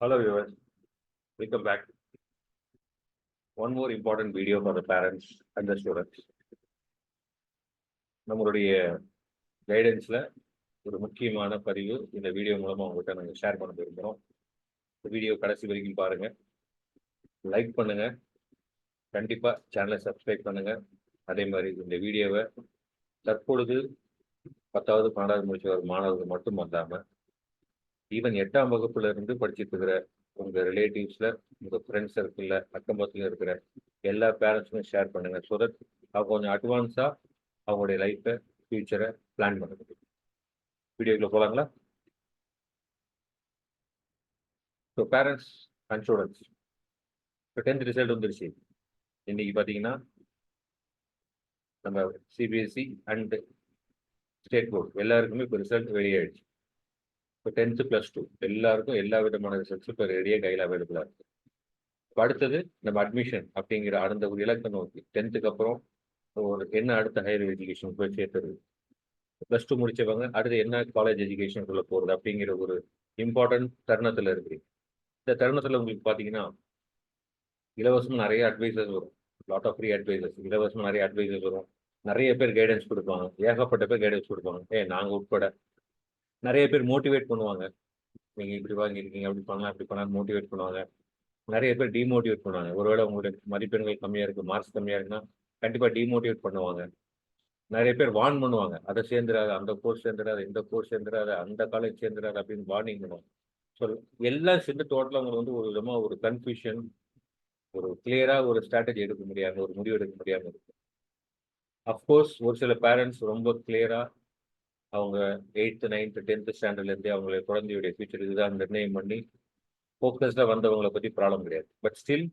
Hello viewers, welcome back. One more important video for the parents and the students. நம்மளுடைய கைடன்ஸில் ஒரு முக்கியமான பதிவு இந்த வீடியோ மூலமா உங்கள்கிட்ட நாங்கள் ஷேர் பண்ண போயிருக்கிறோம் இந்த வீடியோ கடைசி வரைக்கும் பாருங்க. லைக் பண்ணுங்க. கண்டிப்பாக சேனலை சப்ஸ்கிரைப் பண்ணுங்க. அதே மாதிரி இந்த வீடியோவை தற்பொழுது பத்தாவது பன்னெண்டாவது முடிச்ச ஒரு மாணவர்கள் மட்டும் வந்தாமல் ஈவன் எட்டாம் வகுப்புல இருந்து படிச்சுட்டு இருக்கிற உங்க ரிலேட்டிவ்ஸ்ல உங்க ஃப்ரெண்ட்ஸ் சர்க்கிள்ல அக்கம் பக்கத்துல இருக்கிற எல்லா பேரண்ட்ஸுமே ஷேர் பண்ணுங்க. ஸோ தட் அவங்க கொஞ்சம் அட்வான்ஸா அவங்களுடைய லைஃப்பை ஃபியூச்சரை பிளான் பண்ண முடியும் வீடியோக்குள்ள போலாங்களா? ஸோ பேரண்ட்ஸ் அண்ட் ஸ்டூடெண்ட்ஸ் இப்போ டென்த் ரிசல்ட் வந்துருச்சு. இன்னைக்கு பார்த்தீங்கன்னா நம்ம சிபிஎஸ்சி அண்ட் ஸ்டேட் போர்டு எல்லாருக்குமே இப்போ ரிசல்ட் வெளியாயிடுச்சு இப்போ டென்த்து ப்ளஸ் டூ எல்லாருக்கும் எல்லா விதமான ரிசல்ட்ஸும் இப்போ ரெடியாக கையில் அவைலபிளாக இருக்கு. இப்போ அடுத்தது நம்ம அட்மிஷன் அப்படிங்கிற அந்த ஒரு இலக்கை நோக்கி. டென்த்துக்கு அப்புறம் ஒரு என்ன அடுத்த ஹையர் எஜுகேஷன் போய் சேர்த்துறது ப்ளஸ் டூ முடிச்சவங்க அடுத்து என்ன காலேஜ் எஜுகேஷனுக்குள்ளே போகிறது அப்படிங்கிற ஒரு இம்பார்ட்டன்ட் தருணத்தில் இருக்குது இந்த தருணத்தில் உங்களுக்கு பார்த்தீங்கன்னா இலவசமாக நிறைய அட்வைசர்ஸ் வரும். லாட் ஆஃப் ஃப்ரீ அட்வைசர்ஸ் இலவசமாக நிறைய அட்வைசர்ஸ் வரும். நிறைய பேர் கைடன்ஸ் கொடுப்பாங்க. ஏகப்பட்ட பேர் கைடன்ஸ் கொடுப்பாங்க. ஏ நாங்கள் உட்பட நிறைய பேர் மோட்டிவேட் பண்ணுவாங்க. நீங்கள் இப்படி வாங்கியிருக்கீங்க அப்படி பண்ணலாம் அப்படி பண்ணலாம் மோட்டிவேட் பண்ணுவாங்க. நிறைய பேர் டிமோட்டிவேட் பண்ணுவாங்க. ஒருவேளை உங்களுடைய மதிப்பெண்கள் கம்மியாக இருக்குது மார்க்ஸ் கம்மியாக இருக்குன்னா கண்டிப்பாக டிமோட்டிவேட் பண்ணுவாங்க. நிறைய பேர் வார்ன் பண்ணுவாங்க. அதை சேர்ந்துடாது அந்த கோர்ஸ் சேர்ந்துடாது இந்த கோர்ஸ் சேர்ந்துடாது அந்த காலேஜ் சேர்ந்துடாது அப்படின்னு வார்னிங் பண்ணுவாங்க. ஸோ எல்லாம் சேர்ந்து டோட்டலாக உங்களுக்கு வந்து ஒரு விதமாக ஒரு கன்ஃபியூஷன் ஒரு கிளியராக ஒரு ஸ்ட்ராட்டஜி எடுக்க முடியாமல் ஒரு முடிவு எடுக்க முடியாமல் இருக்கு. அஃப்கோர்ஸ் ஒரு சில பேரண்ட்ஸ் ரொம்ப கிளியராக அவங்க எயித்து நைன்த்து டென்த்து ஸ்டாண்டர்ட்லேருந்தே அவங்களுடைய குழந்தையுடைய ஃபியூச்சர் இதுதான் நிர்ணயம் பண்ணி ஃபோக்கஸ்டாக வந்தவங்களை பற்றி ப்ராப்ளம் கிடையாது. But still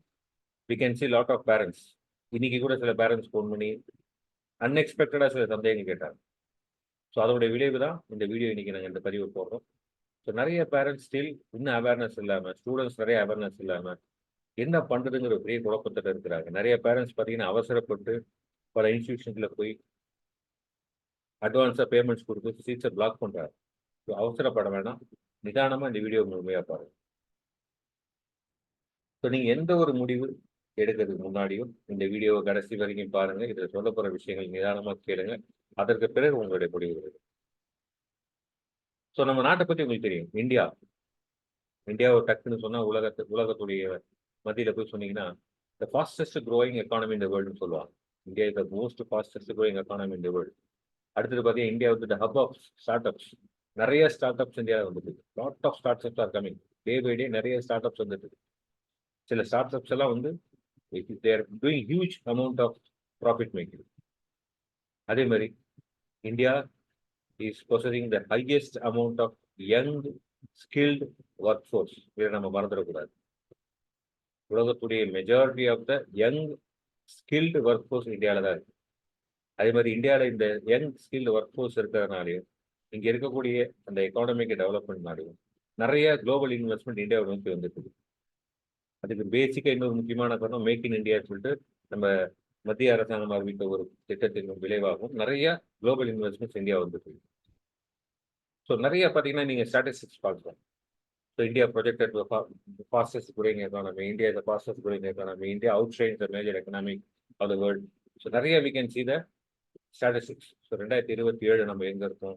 we can see lot of parents இன்னைக்கு கூட சில பேரண்ட்ஸ் ஃபோன் பண்ணி அன்எக்ஸ்பெக்டடாக சில சந்தேகம் கேட்டாங்க. ஸோ அதோடைய விளைவு தான் இந்த வீடியோ இன்னைக்கு நாங்கள் இந்த பதிவு போடுறோம். ஸோ நிறைய பேரண்ட்ஸ் ஸ்டில் இன்னும் அவேர்னஸ் இல்லாமல் ஸ்டூடெண்ட்ஸ் நிறைய அவேர்னஸ் இல்லாமல் என்ன பண்ணுறதுங்கிற பெரிய குழப்பத்தில் இருக்கிறாங்க. நிறைய பேரண்ட்ஸ் பார்த்தீங்கன்னா அவசரப்பட்டு பல இன்ஸ்டியூஷன்ஸில் போய் அட்வான்ஸாக பேமெண்ட்ஸ் கொடுத்து சீட்ஸை பிளாக் பண்ணுறாரு ஸோ அவசரப்பட வேணாம். நிதானமாக இந்த வீடியோ முழுமையாக பாருங்கள் ஸோ நீங்கள் எந்த ஒரு முடிவு எடுக்கிறதுக்கு முன்னாடியும் இந்த வீடியோவை கடைசி வரைக்கும் பாருங்க. இதில் சொல்ல போகிற விஷயங்கள் நிதானமாக கேளுங்க. அதற்கு பிறகு உங்களுடைய முடிவு ஸோ நம்ம நாட்டை பற்றி உங்களுக்கு தெரியும். இந்தியா. இந்தியாவை டக்குன்னு சொன்னால் உலகத்து உலகத்துடைய மத்தியில் போய் சொன்னீங்கன்னா த ஃபாஸ்டஸ்ட் க்ரோயிங் எக்கானமி இந்த வேர்ல்டுன்னு சொல்லுவாங்க. India is the most fastest growing economy இந்த வேர்ல்டு அடுத்தது பார்த்தீங்கன்னா இந்தியா வந்து ஹப் ஆஃப் ஸ்டார்ட் அப்ஸ் நிறைய ஸ்டார்ட் அப்ஸ் இந்தியாவில் வந்துட்டு lot of startups are coming day by day நிறைய ஸ்டார்ட் அப்ஸ் வந்துட்டு சில ஸ்டார்ட் அப்ஸ் எல்லாம் வந்து they're doing huge amount of profit making அதே மாதிரி India is possessing the highest amount of young skilled workforce இதை நம்ம மறந்துடக்கூடாது. உலகத்துடைய majority of the young skilled workforce இந்தியாவில் தான் இருக்கு. அதே மாதிரி இந்தியாவில் இந்த யங் ஸ்கில்டு ஒர்க் ஃபோர்ஸ் இருக்கிறதுனாலையும் இங்கே இருக்கக்கூடிய அந்த எக்கானமிக் டெவலப்மெண்ட்னாலையும் நிறைய குளோபல் இன்வெஸ்ட்மெண்ட் இந்தியாவை நோக்கி வந்துட்டு அதுக்கு பேசிக்காக இன்னொரு முக்கியமான காரணம் மேக் இன் இந்தியா சொல்லிட்டு நம்ம மத்திய அரசாங்கம் அறிவித்த ஒரு திட்டத்தின் விளைவாகவும் நிறைய குளோபல் இன்வெஸ்ட்மெண்ட்ஸ் இந்தியா வந்துட்டு ஸோ நிறைய பார்த்தீங்கன்னா நீங்கள் ஸ்டாட்டிஸ்டிக்ஸ் பார்க்கலாம். So India projected fastest growing economy India the fastest growing economy India outshines the major economic of the world so நிறைய we can see the statistics so ரெண்டாயிரத்தி இருபத்தி ஏழு நம்ம எங்கே இருக்கோம்?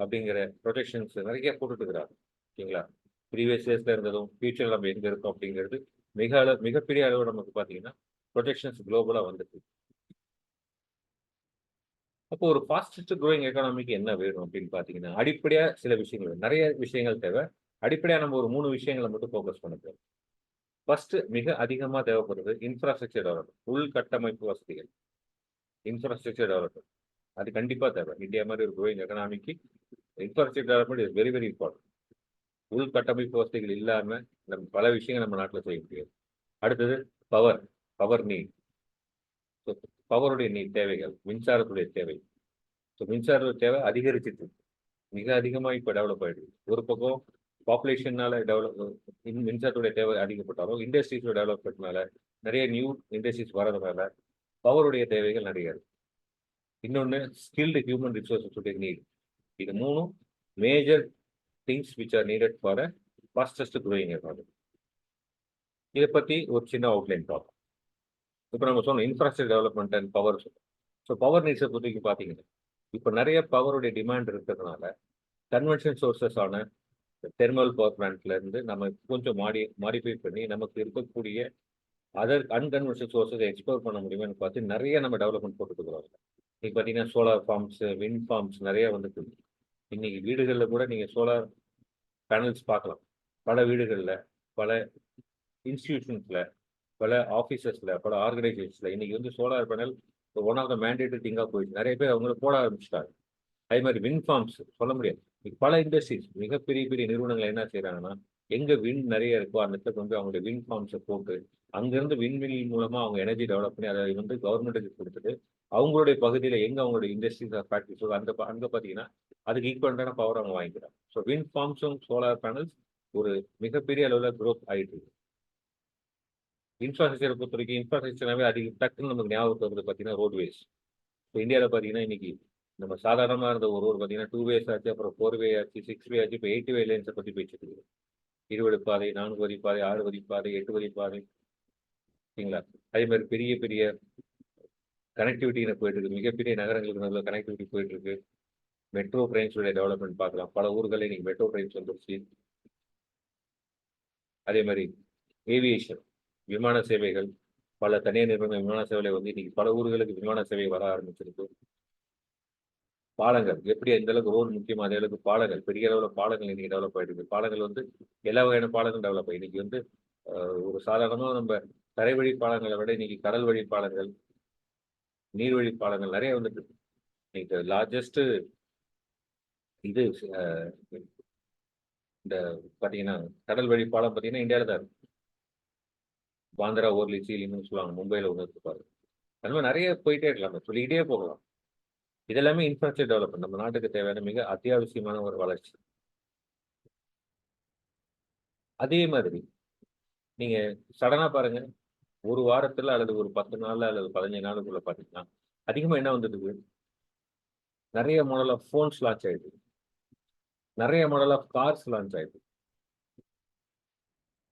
அப்படிங்கிற ப்ரொஜெக்ஷன்ஸ் நிறைய போட்டுட்டு ஓகேங்களா? ப்ரீவியஸ் இயர்ஸில் இருந்ததும் ஃபியூச்சர் நம்ம எங்கே இருக்கோம் அப்படிங்கிறது மிக அளவு மிகப்பெரிய அளவு நமக்கு பார்த்தீங்கன்னா ப்ரொஜெக்ஷன்ஸ் குளோபலாக வந்துட்டு அப்போ ஒரு ஃபாஸ்டஸ்ட் க்ரோயிங் எக்கானமிக்கு என்ன வேணும் அப்படின்னு பார்த்தீங்கன்னா அடிப்படையாக சில விஷயங்கள் நிறைய விஷயங்கள் தேவை. அடிப்படையாக நம்ம ஒரு மூணு விஷயங்களை மட்டும் ஃபோக்கஸ் பண்ண தேவை ஃபர்ஸ்ட் மிக அதிகமாக தேவைப்படுறது இன்ஃப்ராஸ்ட்ரக்சர் டெவலப்மெண்ட் உள்கட்டமைப்பு வசதிகள். இன்ஃப்ராஸ்ட்ரக்சர் டெவலப்மெண்ட் அது கண்டிப்பாக தேவை. இந்தியா மாதிரி ஒரு growing economic infrastructure development is very very important உள்கட்டமைப்பு வசதிகள் இல்லாமல் நம்ம பல விஷயங்கள் நம்ம நாட்டில் செய்ய முடியாது. அடுத்தது பவர் பவர் நீட் ஸோ பவருடைய நீட் தேவைகள் மின்சாரத்துடைய தேவை. ஸோ மின்சாரத்துடைய தேவை அதிகரிச்சிட்டு மிக அதிகமாக இப்போ டெவலப் ஆகிடுது ஒரு பக்கம் பாப்புலேஷனால டெவலப் மின்சாரத்துடைய தேவை அதிகப்பட்டாலும் இண்டஸ்ட்ரீஸோட டெவலப்மெண்ட்னால நிறைய நியூ இண்டஸ்ட்ரீஸ் வரதுனால பவருடைய தேவைகள் நிறைய இருக்கு இன்னொன்று ஸ்கில்டு ஹியூமன் ரிசோர்ஸஸ் நீட் இது மூணும் major things which are needed for a fastest growing economy இதை பற்றி ஒரு சின்ன அவுட்லைன் பார்ப்போம். இப்போ நம்ம சொன்னோம் infrastructure development and power so power நீட்ஸை பொறுத்த பார்த்தீங்கன்னா இப்போ நிறைய பவருடைய டிமாண்ட் இருக்கிறதுனால கன்வென்ஷன் சோர்சஸ் ஆன தெர்மல் பவர் பிளான்ட்லேருந்து நம்ம கொஞ்சம் மாடி மாடிஃபை பண்ணி நமக்கு இருக்கக்கூடிய அதர் அன்கன்வென்ஷனல் சோர்ஸஸ் எக்ஸ்ப்ளோர் பண்ண முடியும்னு பார்த்து நிறைய நம்ம டெவலப்மெண்ட் போட்டுக்கிறோம் இன்னைக்கு பார்த்தீங்கன்னா சோலார் ஃபார்ம்ஸ் விண்ட் ஃபார்ம்ஸ் நிறைய வந்துட்டு இன்னைக்கு வீடுகளில் கூட நீங்கள் சோலார் பேனல்ஸ் பார்க்கலாம். பல வீடுகளில் பல இன்ஸ்டிடியூஷன்ஸில் பல ஆஃபீஸஸில் பல ஆர்கனைசேஷன்ஸில் இன்னைக்கு வந்து solar panel one of the mandatory திங்காக போயிடுச்சு. நிறைய பேர் அவங்கள போட ஆரம்பிச்சிட்டாங்க. அதே மாதிரி விண்ட் ஃபார்ம்ஸ் சொல்ல முடியாது. பல இண்டஸ்ட்ரீஸ் மிகப்பெரிய பெரிய நிறுவனங்கள் என்ன செய்கிறாங்கன்னா எங்கே விண்ட் நிறைய இருக்கோ அந்த இடத்துல கொண்டு அவங்களுடைய விண்ட் ஃபார்ம்ஸை போட்டு அங்கிருந்து விண்வெளி மூலமாக அவங்க எனர்ஜி டெவலப் பண்ணி அதை வந்து கவர்மெண்ட்டுக்கு கொடுத்துட்டு அவங்களுடைய பகுதியில் எங்க அவங்களுடைய இண்டஸ்ட்ரீஸ் ஃபேக்ட்ரிஸோ அந்த அங்க அங்கே பார்த்தீங்கன்னா அதுக்கு ஈக்குவலான பவர் அவங்க வாங்கிக்கிறாங்க. ஸோ விண்ட் ஃபார்ம்ஸும் சோலார் பேனல்ஸ் ஒரு மிகப்பெரிய அளவில் growth ஆயிட்டு இருக்கு. இன்ஃப்ராஸ்ட்ரக்சரை பொறுத்த வரைக்கும் இன்ஃப்ராஸ்ட்ரக்சராகவே அதிக டக்குன்னு நமக்கு ஞாபகம் வருது பார்த்தீங்கன்னா ரோட்வேஸ் இப்போ இந்தியாவில் பார்த்தீங்கன்னா இன்னைக்கு நம்ம சாதாரணமாக இருந்த ஒரு ரோடு பார்த்தீங்கன்னா டூ வேஸ் ஆச்சு அப்புறம் ஃபோர் வே ஆச்சு சிக்ஸ் வே ஆச்சு இப்போ எயிட் வே லைன்ஸை பற்றி பேசிட்டு இருக்கு இருபது பாதை நான்கு வரி பாதை ஆறு வரி பாதை எட்டு வரி பாதை சரிங்களா அதே மாதிரி பெரிய பெரிய கனெக்டிவிட்டின்னு போயிட்டு இருக்கு மிகப்பெரிய நகரங்களுக்கு நல்ல கனெக்டிவிட்டி போயிட்டு இருக்கு மெட்ரோ ட்ரெயின்ஸுடைய டெவலப்மெண்ட் பார்க்கலாம். பல ஊர்களில் இன்னைக்கு மெட்ரோ ட்ரெயின்ஸ் வந்துருச்சு. அதே மாதிரி ஏவியேஷன் விமான சேவைகள் பல தனியார் நிறுவன விமான சேவை வந்து இன்னைக்கு பல ஊர்களுக்கு விமான சேவை வர ஆரம்பிச்சிருக்கு. பாலங்கள் எப்படி எந்த அளவுக்கு ரோடு முக்கியமோ அதே அளவுக்கு பாலங்கள் பெரிய அளவில் பாலங்கள் இன்னைக்கு டெவலப் ஆயிட்டு இருக்கு பாலங்கள் வந்து எல்லா வகையான பாலங்கள் டெவலப் ஆகி இன்னைக்கு வந்து ஒரு சாதாரணமாக நம்ம தரை வழிப்பாளங்களை விட இன்னைக்கு கடல் வழி பாலங்கள் நீர்வழி நிறைய வந்துட்டு இன்னைக்கு லார்ஜஸ்ட் இது இந்த பாத்தீங்கன்னா கடல் வழி பாலம் பாத்தீங்கன்னா இந்தியாவில தான் இருக்கு. பாந்திரா ஓர்லி சீலின்னு சொல்லுவாங்க மும்பையில் ஒன்று இருப்பாரு அது அந்த மாதிரி நிறைய போயிட்டே இருக்கலாம் சொல்லிக்கிட்டே போகலாம். இதெல்லாமே இன்ஃப்ராஸ்ட்ரக்சர் டெவலப்மெண்ட் நம்ம நாட்டுக்கு தேவையான மிக அத்தியாவசியமான ஒரு வளர்ச்சி. அதே மாதிரி நீங்க சடனாக பாருங்க ஒரு வாரத்துல அல்லது ஒரு பத்து நாள்ல அல்லது பதினஞ்சு நாளுக்குள்ள பாத்தீங்கன்னா அதிகமா என்ன வந்துருக்கு நிறைய மாடல் ஆஃப் ஃபோன்ஸ் லான்ச் ஆயிடுது. நிறைய மாடல் ஆஃப் கார்ஸ் லான்ச் ஆயிடுது.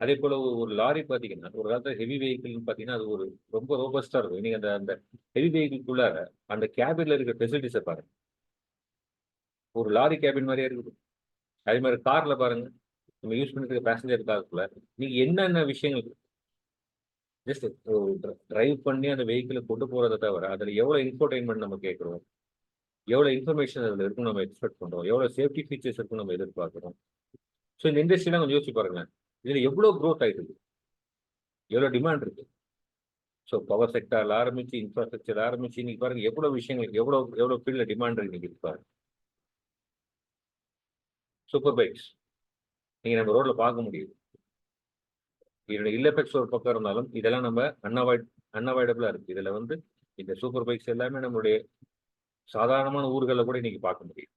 அதே போல ஒரு லாரி பாத்தீங்கன்னா ஒரு காலத்துல ஹெவி வெஹிக்கிள்னு பாத்தீங்கன்னா அது ஒரு ரொம்ப ரோபஸ்டா இருக்கும். நீங்க அந்த அந்த ஹெவி வெஹிக்கிள்குள்ளார அந்த கேபின்ல இருக்கிற ஃபெசிலிட்டிஸை பாருங்க. ஒரு லாரி கேபின் மாதிரியே இருக்குது. அதே மாதிரி கார்ல பாருங்க. நம்ம யூஸ் பண்ணிட்டு இருக்க பேசஞ்சர் காருக்குள்ள நீங்க என்னென்ன விஷயங்கள் ஜஸ்ட் டிரைவ் பண்ணி அந்த வெஹிக்கிளை கொண்டு போகிறத தவிர அதில் எவ்வளோ இன்ஃபர்டைன்மெண்ட் நம்ம கேட்குறோம்? எவ்வளோ இன்ஃபர்மேஷன் அதில் இருக்கும் நம்ம எக்ஸ்பெக்ட் பண்ணுறோம் எவ்வளோ சேஃப்டி ஃபீச்சர்ஸ் இருக்கும் நம்ம எதிர்பார்க்குறோம்? ஸோ இந்த இண்டஸ்ட்ரியெலாம் கொஞ்சம் யோசிச்சு பாருங்களேன். இதில் எவ்வளோ க்ரோத் ஆகிட்டு இருக்கு? எவ்வளோ டிமாண்ட் இருக்குது ஸோ பவர் செக்டர்ல ஆரம்பிச்சு இன்ஃப்ராஸ்ட்ரக்சர் ஆரம்பிச்சு இன்னைக்கு பாருங்கள் எவ்வளோ விஷயங்கள் எவ்வளோ எவ்வளோ ஃபீல்டில் டிமாண்ட் இருக்கு இன்னைக்கு இருக்கு பாருங்க. சூப்பர் பைக்ஸ் நீங்கள் நம்ம ரோட்டில் பார்க்க முடியுது இதோட இல்லெஃபெக்ட்ஸ் ஒரு பக்கம் இருந்தாலும் இதெல்லாம் நம்ம அன்அவாய்ட் அன்அவாய்டபிளா இருக்கு. இதுல வந்து இந்த சூப்பர் பைக்ஸ் எல்லாமே நம்மளுடைய சாதாரணமான ஊர்களில் கூட இன்னைக்கு பார்க்க முடியும்.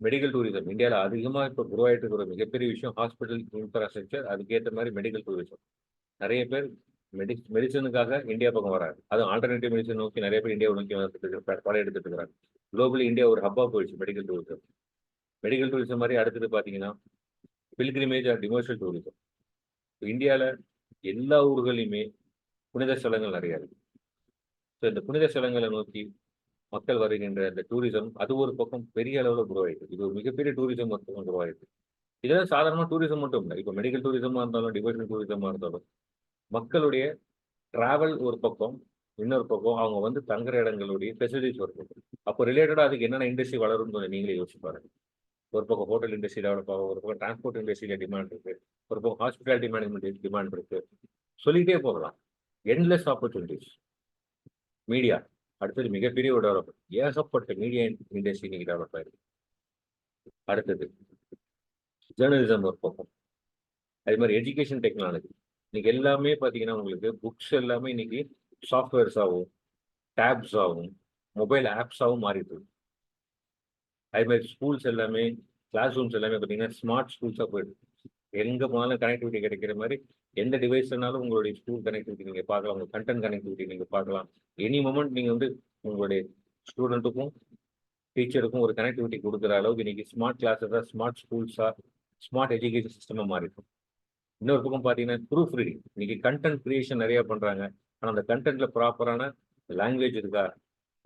மெடிக்கல் டூரிசம் இந்தியாவில் அதிகமாக இப்போ உருவாயிட்டு இருக்கிற மிகப்பெரிய விஷயம் ஹாஸ்பிட்டல் இன்ஃப்ராஸ்ட்ரக்சர் அதுக்கேற்ற மாதிரி மெடிக்கல் டூரிசம் நிறைய பேர் மெடி மெடிசனுக்காக இந்தியா பக்கம் வராது அதுவும் ஆல்டர்னேட்டிவ் மெடிசன் நோக்கி நிறைய பேர் இந்தியாவை நோக்கி வந்துட்டு படம் எடுத்துட்டு இருக்கிறாங்க. குளோபலி இந்தியா ஒரு ஹப்பா போயிடுச்சு மெடிக்கல் டூரிசம் மெடிக்கல் டூரிசம் மாதிரி அடுத்தது பார்த்தீங்கன்னா பில்கிரிமேஜ் ஆர் டிமோஷனல் டூரிசம் இந்தியாவில் எல்லா ஊர்களையுமே புனித ஸ்தலங்கள் நிறையா இருக்கு. ஸோ இந்த புனித ஸ்தலங்களை நோக்கி மக்கள் வருகின்ற இந்த டூரிசம் அது ஒரு பக்கம் பெரிய அளவில் குரோ இது ஒரு மிகப்பெரிய டூரிசம் பக்கம் குரோ இதெல்லாம் சாதாரண டூரிசம் மட்டும் இல்லை. இப்போ மெடிக்கல் டூரிசமாக இருந்தாலும் டிவோஷனல் டூரிசமாக இருந்தாலும் மக்களுடைய ட்ராவல் ஒரு பக்கம் இன்னொரு பக்கம் அவங்க வந்து தங்குற இடங்களுடைய ஃபெசிலிட்டிஸ் ஒரு பக்கம். அப்போ ரிலேட்டடாக அதுக்கு என்னென்ன இண்டஸ்ட்ரி வளரும்னு நீங்களே யோசிச்சு பாருங்க. ஒரு பக்கம் ஹோட்டல் இண்டஸ்ட்ரி டெவலப் ஆகும் ஒரு பக்கம் டிரான்ஸ்போர்ட் இண்டஸ்ட்ரியில டிமாண்ட் இருக்கு. ஒரு பக்கம் ஹாஸ்பிட்டாலிட்டி மேனேஜ்மெண்ட் டிமாண்ட் இருக்கு. சொல்லிக்கிட்டே போகலாம். என்லெஸ் ஆப்பர்ச்சுனிட்டிஸ் மீடியா அடுத்தது மிகப்பெரிய ஒரு டெவலப்மெண்ட் ஏகப்பட்ட மீடியா இண்டஸ்ட்ரி இன்னைக்கு டெவலப் ஆயிருக்கு. அடுத்தது ஜேர்னலிசம் ஒரு பக்கம். அதே மாதிரி எஜுகேஷன் டெக்னாலஜி இன்னைக்கு எல்லாமே பார்த்தீங்கன்னா உங்களுக்கு புக்ஸ் எல்லாமே இன்னைக்கு சாஃப்ட்வேர்ஸ் ஆகும் டேப்ஸ் ஆகும் மொபைல் ஆப்ஸாகவும் மாறிட்டு இருக்கு. அதே மாதிரி ஸ்கூல்ஸ் எல்லாமே கிளாஸ் ரூம்ஸ் எல்லாமே பார்த்தீங்கன்னா ஸ்மார்ட் ஸ்கூல்ஸாக போயிடுது. எங்கே போனாலும் கனெக்டிவிட்டி கிடைக்கிற மாதிரி எந்த டிவைஸ்னாலும் உங்களுடைய ஸ்கூல் கனெக்டிவிட்டி நீங்கள் பார்க்கலாம். உங்கள் கண்டென்ட் கனெக்டிவிட்டி நீங்கள் பார்க்கலாம். எனி மொமெண்ட் நீங்கள் வந்து உங்களுடைய ஸ்டூடெண்ட்டுக்கும் டீச்சருக்கும் ஒரு கனெக்டிவிட்டி கொடுக்குற அளவுக்கு இன்னைக்கு ஸ்மார்ட் கிளாஸஸாக ஸ்மார்ட் ஸ்கூல்ஸாக ஸ்மார்ட் எஜுகேஷன் சிஸ்டமாக மாறிடும் இன்னொரு பக்கம் பார்த்தீங்கன்னா ப்ரூஃப் ரீடிங் இன்னைக்கு கண்டென்ட் கிரியேஷன் நிறையா பண்ணுறாங்க ஆனால் அந்த கண்டென்ட்டில் ப்ராப்பரான லாங்குவேஜ் இருக்கா?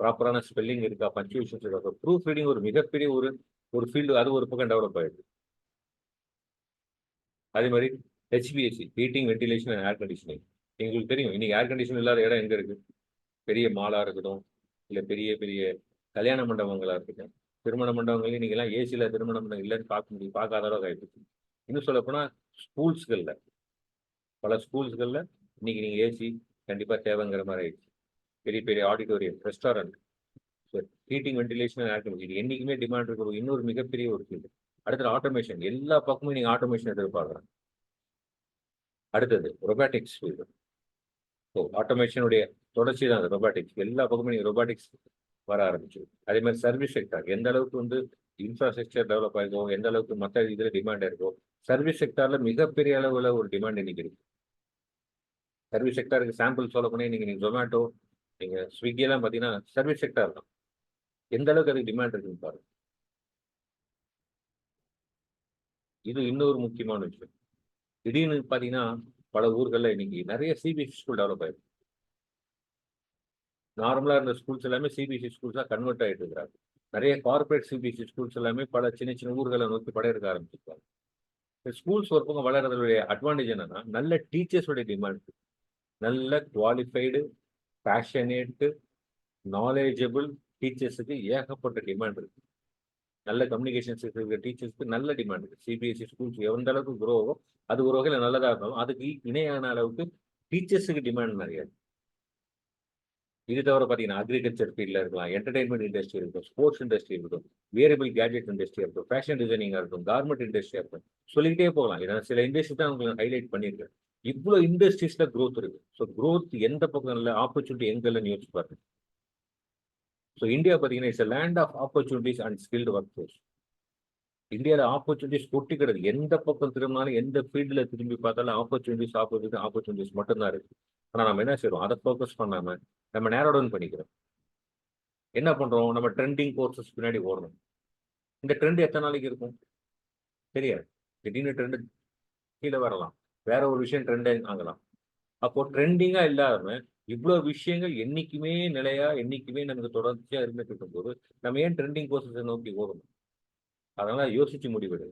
ப்ராப்பரான ஸ்பெல்லிங் இருக்கா? பஞ்சுவேஷன்ஸ் இருக்கா? ப்ரூஃப் ரீடிங் ஒரு மிகப்பெரிய ஒரு ஒரு ஃபீல்டு அது ஒரு பக்கம் டெவலப் ஆகிடுது அதே மாதிரி HPSC heating ventilation and air conditioning எங்களுக்கு தெரியும். இன்னைக்கு ஏர் கண்டிஷன் இல்லாத இடம் எங்கே இருக்குது பெரிய மாலாக இருக்கட்டும் இல்லை பெரிய பெரிய கல்யாண மண்டபங்களாக இருக்கட்டும். திருமண மண்டபங்கள் இன்னைக்கெல்லாம் ஏசியில் திருமண மண்டபம் இல்லைன்னு பார்க்க முடியும் பார்க்காத அளவுக்கு ஆகிடுச்சு இன்னும் சொல்லப்போனால் ஸ்கூல்ஸ்களில் பல ஸ்கூல்ஸ்களில் இன்னைக்கு நீங்கள் ஏசி கண்டிப்பாக தேவைங்கிற மாதிரி ஆயிடுச்சு. பெரிய பெரிய auditorium restaurant heating ventilation air இது என்றைக்குமே டிமாண்ட் இருக்கிற இன்னொரு மிகப்பெரிய ஒரு ஃபீல்டு அடுத்தது ஆட்டோமேஷன் எல்லா பக்கமும் நீங்கள் ஆட்டோமேஷன் எதிர்பார்க்குறாங்க அடுத்தது ரொபாட்டிக்ஸ் ஃபீல்டு ஸோ ஆட்டோமேஷனுடைய தொடர்ச்சி தான் ரொபாட்டிக்ஸ் எல்லா பக்கமும் நீங்கள் ரொபாட்டிக்ஸ் வர ஆரம்பிச்சு அதே மாதிரி சர்வீஸ் செக்டார் எந்த அளவுக்கு வந்து இன்ஃப்ராஸ்ட்ரக்சர் டெவலப் ஆயிருக்கோ எந்த அளவுக்கு மற்ற இதில் டிமாண்ட் இருக்கோ சர்வீஸ் செக்டார்ல மிகப்பெரிய அளவில் ஒரு டிமாண்ட் இன்னைக்கு இருக்கு. சர்வீஸ் செக்டாருக்கு சாம்பிள் சொல்ல போனே நீங்கள் நீங்க ஜொமேட்டோ நீங்க ஸ்விக்கியெல்லாம் பார்த்தீங்கன்னா சர்வீஸ் செக்டார் தான். எந்த அளவுக்கு அதுக்கு டிமாண்ட் இருக்குன்னு பாருங்க. இது இன்னொரு முக்கியமான விஷயம். திடீர்னு பார்த்தீங்கன்னா பல ஊர்களில் இன்னைக்கு நிறைய சிபிஎஸ்சி ஸ்கூல் டெவலப் ஆயிருக்கு. நார்மலாக இருந்த ஸ்கூல்ஸ் எல்லாமே சிபிஎஸ்சி ஸ்கூல்ஸாக கன்வெர்ட் ஆகிட்டு இருக்கிறாங்க நிறைய கார்பரேட் சிபிஎஸ்சி ஸ்கூல்ஸ் எல்லாமே பல சின்ன சின்ன ஊர்களை நோக்கி படையெடுக்க ஆரம்பிச்சிருக்காங்க. ஸ்கூல்ஸ் ஒரு பக்கம் வளர்றதுடைய அட்வான்டேஜ் என்னன்னா நல்ல டீச்சர்ஸோடைய டிமாண்ட் நல்ல குவாலிஃபைடு பேஷனேட்டு நாலேஜபிள் டீச்சர்ஸுக்கு ஏகப்பட்ட டிமாண்ட் இருக்கு. நல்ல கம்யூனிகேஷன்ஸ் இருக்கிற டீச்சர்ஸ்க்கு நல்ல டிமாண்ட் இருக்கு. சிபிஎஸ்சி ஸ்கூல்ஸ் எந்த அளவுக்கு குரோவோ அது ஒரு வகையில் நல்லதாக இருந்தாலும் அதுக்கு இணையான அளவுக்கு டீச்சர்ஸுக்கு டிமாண்ட் நிறையா இருக்கு. இது தவிர பார்த்தீங்கன்னா அக்ரிகல்ச்சர் ஃபீல்டில் இருக்கலாம் என்டர்டைன்மெண்ட் இண்டஸ்ட்ரி இருக்கும் ஸ்போர்ட்ஸ் இண்டஸ்ட்ரி இருக்கும் வேரியபிள் கேஜெட் இண்டஸ்ட்ரியாக இருக்கும் ஃபேஷன் டிசைனிங்காக இருக்கும் கார்மெண்ட் இண்டஸ்ட்ரியாக இருக்கும் சொல்லிக்கிட்டே போகலாம். இதை சில இண்டஸ்ட்ரி தான் உங்களுக்கு ஹைலைட் பண்ணியிருக்கேன் இவ்வளோ இண்டஸ்ட்ரீஸில் க்ரோத் இருக்கு. ஸோ க்ரோத் எந்த பக்கம் இல்லை ஆப்பர்ச்சுனிட்டி எங்கெல்லாம் யோசிச்சு பாருங்க. ஸோ இந்தியா பார்த்தீங்கன்னா it's land of opportunities and skilled workforce இந்தியாவில் ஆப்பர்ச்சுனிட்டிஸ் கொட்டி எந்த பக்கம் திரும்பினாலும் எந்த ஃபீல்டில் திரும்பி பார்த்தாலும் ஆப்பர்ச்சுனிட்டிஸ் ஆப்பர்ச்சுனிட்டி ஆப்பர்ச்சுனிட்டிஸ் மட்டும்தான் இருக்குது ஆனால் நம்ம என்ன செய்யறோம் அதை ஃபோக்கஸ் பண்ணாமல் நம்ம நேரோ டவுன் பண்ணிக்கிறோம். என்ன பண்ணுறோம் நம்ம ட்ரெண்டிங் கோர்சஸ் பின்னாடி ஓடணும் இந்த ட்ரெண்ட் எத்தனை நாளைக்கு இருக்கும்? தெரியாது. திடீர்னு ட்ரெண்டு கீழே வரலாம். வேற ஒரு விஷயம் ட்ரெண்டிங் ஆகலாம் அப்போ ட்ரெண்டிங்கா இல்லாம இவ்வளோ விஷயங்கள் என்னைக்குமே நிலையா என்னைக்குமே நமக்கு தொடர்ச்சியா இருந்துட்டு இருக்கும்போது நம்ம ஏன் ட்ரெண்டிங் கோர்சஸை நோக்கி ஓடணும்? அதனால யோசிச்சு முடிவெடு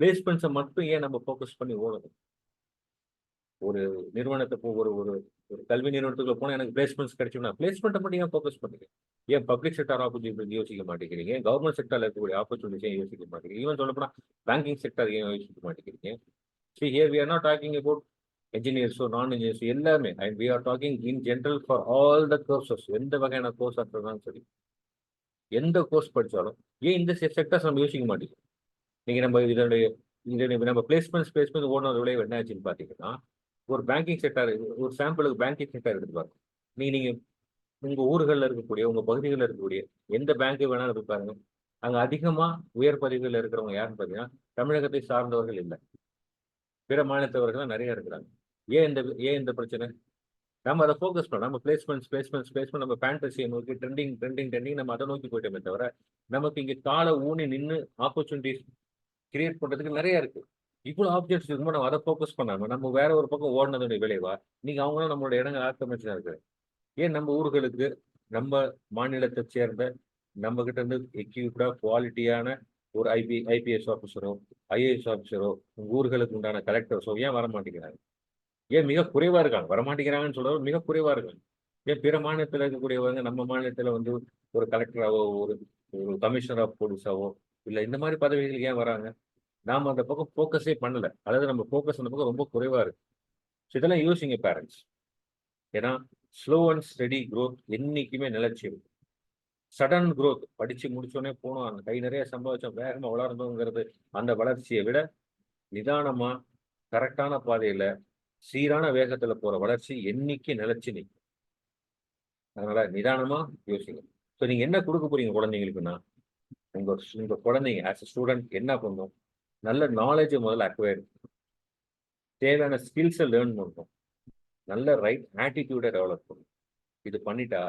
பிளேஸ்மெண்ட்ஸை மட்டும் ஏன் நம்ம ஃபோக்கஸ் பண்ணி ஓடணும்? ஒரு நிறுவனத்தை ஒரு ஒரு ஒரு கல்வி நிறுவனத்துக்குள்ள போனால் எனக்கு பிளேஸ்மெண்ட்ஸ் கிடைச்சோம்னா பிளேஸ்மெண்ட்டை மட்டும் ஏன் ஃபோக்கஸ் பண்ணுறீங்க ஏன் பப்ளிக் செக்டர் ஆப்பர்ச்சுனிட்டி யோசிக்க மாட்டேங்கிறீங்க? கவர்மெண்ட் செக்டரில் இருக்கக்கூடிய ஆப்பர்ச்சுனிட்டிஸ் ஏன் யோசிக்க மாட்டேங்கிறீங்க? ஈவன் சொல்லப்போனால் பேங்கிங் செக்டர் ஏன் யோசிக்க மாட்டேங்கிறீங்க? See here we are not talking about என்ஜினியர்ஸோ non engineers எல்லாமே. And we are talking in general for all the courses எந்த வகையான கோர்ஸ் இருந்தாலும் சரி. எந்த கோர்ஸ் படித்தாலும் ஏன் இந்த செக்டர்ஸ் நம்ம யோசிக்க மாட்டேங்குது? நீங்கள் நம்ம இதனுடைய இதனுடைய நம்ம பிளேஸ்மெண்ட்ஸ் பிளேஸ்மெண்ட் ஓனர் விளைவு என்ன ஆச்சுன்னு பார்த்தீங்கன்னா ஒரு பேங்கிங் செக்டர் ஒரு சாம்பிளுக்கு பேங்கிங் செக்டர் எடுத்து பாருங்க. நீங்கள் நீங்கள் உங்கள் ஊர்களில் இருக்கக்கூடிய உங்கள் பகுதிகளில் இருக்கக்கூடிய எந்த பேங்க்கு வேணாலும் இருக்கு பாருங்க. அங்கே அதிகமாக உயர் பதவிகளில் இருக்கிறவங்க யாருன்னு பார்த்தீங்கன்னா தமிழகத்தை சார்ந்தவர்கள் இல்லை. பிற மாநிலத்தவர்கள் நிறைய இருக்கிறாங்க. ஏன் இந்த ஏன் இந்த பிரச்சனை? நம்ம அதை ஃபோக்கஸ் பண்ணோம் நம்ம பிளேஸ்மெண்ட்ஸ் பிளேஸ்மெண்ட்ஸ் பிளேஸ்மெண்ட் நம்ம ஃபேண்டசியை நோக்கி ட்ரெண்டிங் ட்ரெண்டிங் ட்ரெண்டிங் நம்ம அதை நோக்கி போயிட்டோமே தவிர நமக்கு இங்கே காலை ஊனி நின்று ஆப்பர்ச்சுனிட்டிஸ் கிரியேட் பண்ணுறதுக்கு நிறைய இருக்கு. இவ்வளோ ஆப்ஜெக்ட்ஸ் இருக்கும்போது நம்ம அதை ஃபோக்கஸ் பண்ணாமல் நம்ம வேற ஒரு பக்கம் ஓடினதுடைய விளைவா நீங்கள் அவங்களும் நம்மளோட இடங்கள் ஆக்கிரமிச்சு இருக்கு ஏன் நம்ம ஊர்களுக்கு நம்ம மாநிலத்தை சேர்ந்த நம்மகிட்ட இருந்து எக்யூப்டாக குவாலிட்டியான ஒரு ஐபி ஐபிஎஸ் ஆஃபீஸரோ ஐஏஎஸ் ஆஃபீஸரோ உங்கள் ஊர்களுக்கு உண்டான கலெக்டர்ஸோ ஏன் வர மாட்டேங்கிறாங்க ஏன் மிக குறைவாக இருக்காங்க? வரமாட்டேங்கிறாங்கன்னு சொல்றது மிக குறைவாக இருக்காங்க. ஏன் பிற மாநிலத்தில் இருக்கக்கூடியவங்க நம்ம மாநிலத்தில் வந்து ஒரு கலெக்டராகவோ ஒரு ஒரு கமிஷனர் ஆஃப் போலீஸாவோ இல்லை இந்த மாதிரி பதவிகள் ஏன் வராங்க? நாம் அந்த பக்கம் ஃபோக்கஸே பண்ணலை. அதாவது நம்ம ஃபோக்கஸ் அந்த பக்கம் ரொம்ப குறைவாக இருக்கு. ஸோ இதெல்லாம் யோசிங்க பேரண்ட்ஸ் ஏன்னா ஸ்லோ அண்ட் ஸ்டடி க்ரோத் என்றைக்குமே நிலச்சி இருக்கும் சடன் குரோத் படிச்சு முடிச்சோடனே போனோம். அந்த கை நிறைய சம்பாதிச்சோம். வேகமாக வளர்ந்தோங்கிறது அந்த வளர்ச்சியை விட நிதானமா கரெக்டான பாதையில சீரான வேகத்துல போற வளர்ச்சி என்னைக்கு நிலைச்சு நிற்கும். அதனால நிதானமா யோசிங்க. ஸோ நீங்க என்ன கொடுக்க போறீங்க குழந்தைங்களுக்குன்னா உங்க உங்க குழந்தைங்க ஆஸ் அ ஸ்டூடெண்ட் என்ன பண்ணும்? நல்ல நாலேஜை முதல்ல அக்வயர் தேவையான ஸ்கில்ஸை லேர்ன் பண்ணும் நல்ல ரைட் ஆட்டிடியூடை டெவலப் பண்ணும் இது பண்ணிட்டா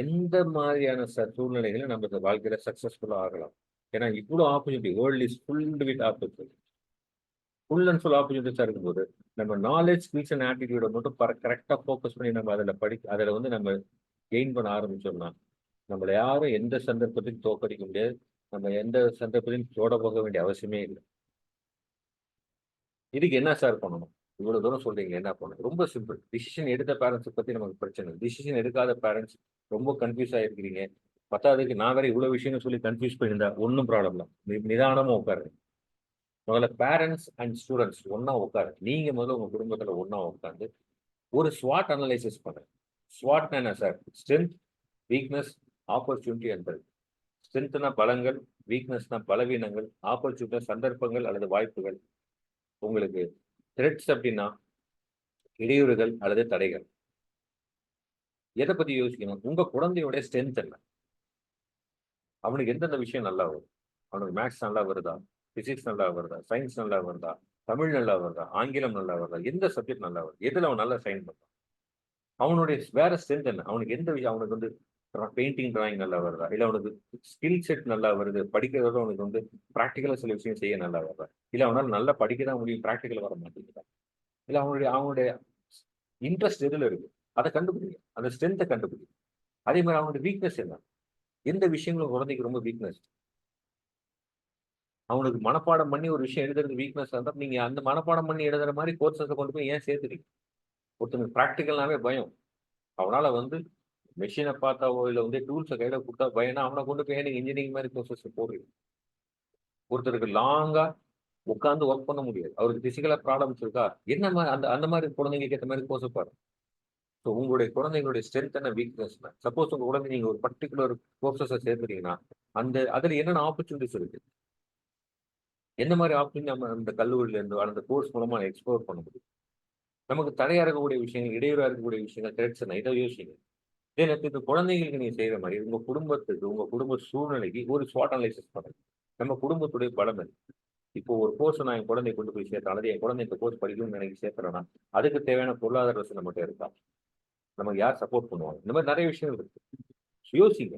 எந்த மாதிரியான ச சூழ்நிலைகளும் நம்ம இந்த வாழ்க்கையில சக்ஸஸ்ஃபுல்லாக ஆகலாம்? ஏன்னா இவ்வளோ opportunity world is filled with opportunity full and full ஆப்பர்ச்சுனிட்டிஸாக இருக்கும்போது நம்ம நாலேஜ் ஸ்கில்ஸ் அண்ட் ஆட்டிடியூட மட்டும் பர கரெக்டாக ஃபோக்கஸ் பண்ணி நம்ம அதில் படி அதில் வந்து நம்ம கெயின் பண்ண ஆரம்பிச்சோம்னா நம்மளை யாரும் எந்த சந்தர்ப்பத்தையும் தோக்கடிக்க முடியாது. நம்ம எந்த சந்தர்ப்பத்தையும் தோட போக வேண்டிய அவசியமே இல்லை. இதுக்கு என்ன சார் பண்ணணும்? இவ்வளவு தூரம் சொல்றீங்க என்ன பண்ணணும்? ரொம்ப சிம்பிள் டிசிஷன் எடுத்த பேரண்ட்ஸை பத்தி நமக்கு பிரச்சனை டிசிஷன் எடுக்காத பேரண்ட்ஸ் ரொம்ப கன்ஃபியூஸ் ஆயிருக்கிறீங்க. பத்தாவதுக்கு நான் வேற இவ்வளவு விஷயம் சொல்லி கன்ஃபியூஸ் பண்ணியிருந்தா ஒன்றும் ப்ராப்ளம் இல்லை. நிதானமா உட்காரு. முதல்ல பேரண்ட்ஸ் அண்ட் ஸ்டூடெண்ட்ஸ் ஒன்னா உட்காரு. நீங்க முதல்ல உங்க குடும்பத்துல ஒன்னா உட்காந்து ஒரு ஸ்வாட் அனலைசிஸ் பண்ணுங்க. ஸ்வாட் என்ன சார் ஸ்ட்ரென்த் வீக்னஸ் ஆப்பர்ச்சுனிட்டி என்பது ஸ்ட்ரென்த்னா பலங்கள் வீக்னஸ்னா பலவீனங்கள் ஆப்பர்ச்சுனிட்டி சந்தர்ப்பங்கள் அல்லது வாய்ப்புகள். உங்களுக்கு த்ரெட்ஸ் அப்படின்னா இடையூறுகள் அல்லது தடைகள். எதை பத்தி யோசிக்கணும்? உங்க குழந்தையோடைய ஸ்ட்ரென்த் என்ன? அவனுக்கு எந்தெந்த விஷயம் நல்லா வரும்? அவனுக்கு மேக்ஸ் நல்லா வருதா? பிசிக்ஸ் நல்லா வருதா? சயின்ஸ் நல்லா வருதா? தமிழ் நல்லா வருதா? ஆங்கிலம் நல்லா வருதா? எந்த சப்ஜெக்ட் நல்லா வருது? எதுல அவன் நல்லா சைன் பண்றான் அவனுடைய வேற ஸ்ட்ரென்த் என்ன? அவனுக்கு எந்த விஷயம் அவனுக்கு வந்து பெயிண்டிங் டிராயிங் நல்லா வருதா? இல்லை அவனுக்கு ஸ்கில் செட் நல்லா வருது படிக்கிறதோட அவனுக்கு வந்து ப்ராக்டிக்கலாக சில விஷயம் செய்ய நல்லா வருதா? இல்லை அவனால் நல்லா படிக்க தான் முடியும் ப்ராக்டிக்கல் வர மாட்டேங்குதா? இல்லை அவனுடைய அவனுடைய இன்ட்ரெஸ்ட் எதில் இருக்கு? அதை கண்டுபிடிங்க. அந்த ஸ்ட்ரென்த்தை கண்டுபிடிங்க. அதே மாதிரி அவனுடைய வீக்னஸ் என்ன? எந்த விஷயங்களும் குழந்தைக்கு ரொம்ப வீக்னஸ் அவனுக்கு மனப்பாடம் பண்ணி ஒரு விஷயம் எழுதுறது வீக்னஸ் இருந்தால் நீங்க அந்த மனப்பாடம் பண்ணி எழுதுற மாதிரி கோர்சஸை கொண்டு போய் ஏன் சேர்த்துறீங்க? ஒருத்தனுக்கு ப்ராக்டிக்கல்னாவே பயம். அவனால வந்து மெஷினை பார்த்தாவோ இல்லை வந்து டூல்ஸை கையில் கொடுத்தா பயனா அவனை கொண்டு போய் எனக்கு இன்ஜினியரிங் மாதிரி ப்ரொசஸ் போடுறீங்க ஒருத்தருக்கு லாங்காக உட்காந்து ஒர்க் பண்ண முடியாது. அவருக்கு பிசிக்கலாக ப்ராப்ளம்ஸ் இருக்கா? என்ன மாதிரி அந்த அந்த மாதிரி குழந்தைங்களுக்கு ஏற்ற மாதிரி கோர்ஸ் பாருங்க ஸோ உங்களுடைய குழந்தைங்களுடைய ஸ்ட்ரென்த் என்ன வீக்னஸ் சப்போஸ் உங்கள் குழந்தை நீங்கள் ஒரு பர்டிகுலர் கோர்சஸை சேர்த்துட்டீங்கன்னா அந்த அதில் என்னென்ன ஆப்பர்ச்சுனிட்டிஸ் இருக்கு? என்ன மாதிரி ஆப்ஷன் நம்ம அந்த கல்லூரியிலேருந்து அந்த கோர்ஸ் மூலமாக எக்ஸ்ப்ளோர் பண்ண முடியும்? நமக்கு தடையாக இருக்கக்கூடிய விஷயங்கள் இடையூறாக இருக்கக்கூடிய விஷயங்கள் த்ரெட்ஸ் என்ன? இதை யோசிங்க. இதே நேரத்தில் இந்த குழந்தைங்களுக்கு நீங்க செய்யற மாதிரி உங்க குடும்பத்துக்கு உங்க குடும்ப சூழ்நிலைக்கு ஒரு ஸ்வாட் அனலைசிஸ் பண்ணுங்க. நம்ம குடும்பத்துடைய பலம் என்ன? இப்போ ஒரு கோர்ஸ் நான் என் குழந்தை கொண்டு போய் சேர்த்தேன். அல்லது என் குழந்தை இந்த கோர்ஸ் படிக்கணும்னு எனக்கு சேர்க்கிறேன்னா அதுக்கு தேவையான பொருளாதார வசதி நம்மகிட்ட இருக்கா? நமக்கு யார் சப்போர்ட் பண்ணுவாங்க? இந்த மாதிரி நிறைய விஷயங்கள் இருக்கு. யோசிங்க.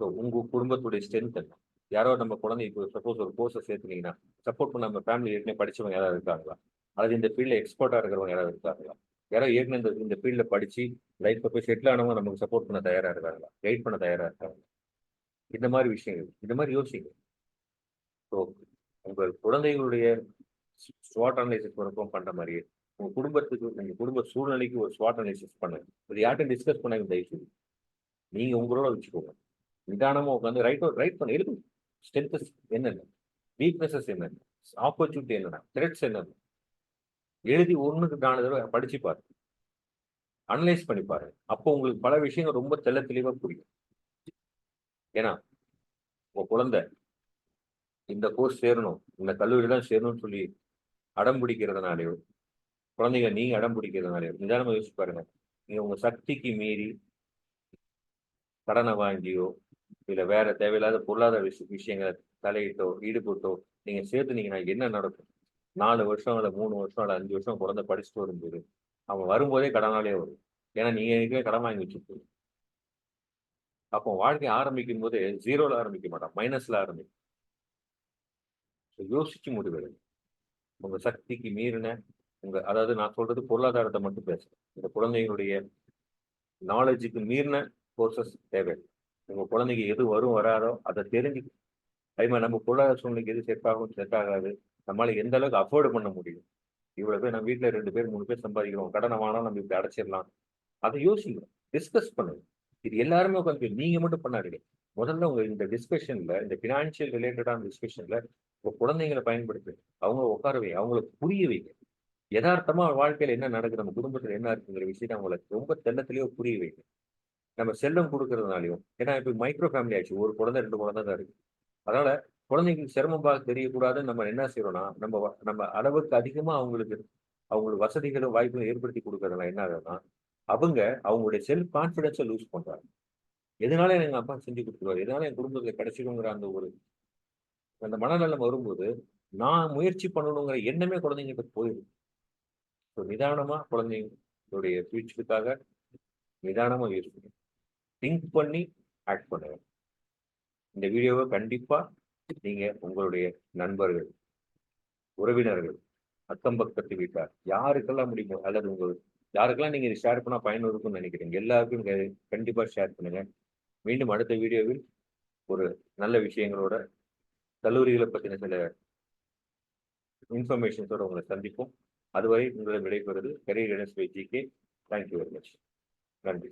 ஸோ உங்க குடும்பத்துடைய ஸ்ட்ரென்த் என்ன? யாரோ நம்ம குழந்தை இப்போ சப்போஸ் ஒரு கோர்ஸை சேர்த்துனீங்கன்னா சப்போர்ட் பண்ண நம்ம ஃபேமிலி ஏற்கனவே படிச்சவங்க யாராவது இருக்காங்களா? அல்லது இந்த ஃபீல்டில் எக்ஸ்பர்ட்டாக இருக்கிறவங்க யாராவது இருக்காங்களா? யாரோ ஏற்கனவே இந்த இந்த ஃபீல்டில் படிச்சு லைஃப்பை போய் செட்டில் ஆனவங்க நமக்கு சப்போர்ட் பண்ண தயாராக இருக்காங்களா? கைட் பண்ண தயாராக இருக்காங்க இந்த மாதிரி விஷயங்கள் இந்த மாதிரி யோசிங்க. ஸோ உங்கள் குழந்தைகளுடைய ஸ்வாட் அனலைசிஸ் பண்ணப்போ பண்ணுற மாதிரியே உங்க குடும்பத்துக்கு உங்க குடும்ப சூழ்நிலைக்கு ஒரு ஸ்வாட் அனலைசிஸ் பண்ணுங்க. இது யார்கிட்ட டிஸ்கஸ் பண்ணாங்க தயவுசெய்து. நீங்க உங்களோட வச்சுக்கோங்க. நிதானமா உட்காந்து ரைட் ரைட் பண்ண எழுதுங்க. ஸ்ட்ரென்த்தஸ் என்னென்ன? வீக்னஸஸ் என்னென்ன? ஆப்பர்ச்சுனிட்டி என்னென்ன? த்ரெட்ஸ் என்னென்ன? எழுதி ஒன்றுக்கு நாலு தடவை படிச்சு பாரு. அனலைஸ் பண்ணி பாரு. அப்போ உங்களுக்கு பல விஷயங்கள் ரொம்ப தெள்ள தெளிவா புரியும். ஏன்னா உங்க குழந்தை இந்த கோர்ஸ் சேரணும் இந்த கல்லூரி தான் சேரணும்னு சொல்லி அடம் பிடிக்கிறதுனாலயோ குழந்தைங்க நீங்க அடம் பிடிக்கிறதுனாலயோ நிதானமா யோசிச்சு பாருங்க. நீங்க உங்க சக்திக்கு மீறி கடனை வாங்கியோ இல்ல வேற தேவையில்லாத பொருளாதார விஷ விஷயங்களை தலையிட்டோ ஈடுபட்டோ நீங்க சேர்த்துனீங்கன்னா என்ன நடக்கும்? நாலு வருஷம் இல்லை மூணு வருஷம் இல்லை அஞ்சு வருஷம் குழந்தை படிச்சுட்டு வரும்போது அவன் வரும்போதே கடனாலே வரும். ஏன்னா நீங்க எனக்கே கடன் வாங்கி வச்சிருக்கீங்க அப்போ வாழ்க்கை ஆரம்பிக்கும் போது ஜீரோல ஆரம்பிக்க மாட்டான் மைனஸ்ல ஆரம்பிக்கும். யோசிச்சு முடிவெடுங்க உங்க சக்திக்கு மீறின உங்க அதாவது நான் சொல்றது பொருளாதாரத்தை மட்டும் பேசுறேன் இந்த குழந்தைகளுடைய நாலேஜுக்கு மீறின கோர்சஸ் தேவை. உங்க குழந்தைக்கு எது வரும் வராதோ அதை தெரிஞ்சு அதே மாதிரி நம்ம பொருளாதார சூழ்நிலைக்கு எது செட் ஆகும் செட் ஆகாது நம்மளால எந்த அளவுக்கு அஃபோர்டு பண்ண முடியும்? இவ்வளவு பேர் நம்ம வீட்டுல ரெண்டு பேர் மூணு பேர் சம்பாதிக்கிறோம். கடனை வாங்கினா நம்ம இப்படி அடைச்சிடலாம். அதை யோசிக்கணும் டிஸ்கஸ் பண்ணுங்க. இது எல்லாருமே உட்காந்து நீங்க மட்டும் பண்ணாதீங்க. முதல்ல உங்க இந்த டிஸ்கஷன்ல இந்த பினான்சியல் ரிலேட்டடான டிஸ்கஷன்ல உங்க குழந்தைங்களை பயன்படுத்து. அவங்க உட்கார வைங்க அவங்களுக்கு புரிய வைங்க. யதார்த்தமா வாழ்க்கையில என்ன நடக்குது நம்ம குடும்பத்துல என்ன இருக்குங்கிற விஷயத்த அவங்களுக்கு ரொம்ப தெள்ளத்திலேயோ புரிய வைங்க. நம்ம செல்லம் கொடுக்கறதுனாலையும் ஏன்னா இப்போ மைக்ரோ ஃபேமிலி ஆச்சு ஒரு குழந்தை ரெண்டு குழந்தை தான் இருக்கு. அதனால குழந்தைங்களுக்கு சிரமமாக தெரியக்கூடாதுன்னு நம்ம என்ன செய்யறோம்னா நம்ம நம்ம அளவுக்கு அதிகமாக அவங்களுக்கு அவங்களுக்கு வசதிகளும் வாய்ப்புகளும் ஏற்படுத்தி கொடுக்கறதுனால என்ன ஆகுதுன்னா அவங்க அவங்களுடைய செல்ஃப் கான்ஃபிடென்ஸை லூஸ் பண்றாங்க. எதனால எங்க அப்பா செஞ்சு கொடுத்துருவாரு எதனால என் குடும்பத்தை கிடைச்சிடுங்கிற அந்த ஒரு அந்த மனநலம் வரும்போது நான் முயற்சி பண்ணணுங்கிற எண்ணமே குழந்தைங்கிட்ட போயிடும் ஸோ நிதானமா குழந்தைங்களுடைய ஃபியூச்சருக்காக நிதானமா யூஸ் பண்ணும் திங்க் பண்ணி ஆக்ட் பண்ணுங்க. இந்த வீடியோவை கண்டிப்பா நீங்க உங்களுடைய நண்பர்கள் உறவினர்கள் அக்கம் பக்கத்து வீட்டார் யாருக்கெல்லாம் முடியுமோ அல்லது உங்கள் யாருக்கெல்லாம் நீங்க இதை ஷேர் பண்ணா பயன் இருக்கும்னு நினைக்கிறீங்க? எல்லாருக்கும் இதை கண்டிப்பா ஷேர் பண்ணுங்க. மீண்டும் அடுத்த வீடியோவில் ஒரு நல்ல விஷயங்களோட கல்லூரிகளை பற்றின சில இன்ஃபர்மேஷன்ஸோட உங்களை சந்திப்போம். அதுவரை உங்களை விடைபெறுவது career Ganesh by GK thank you very much நன்றி.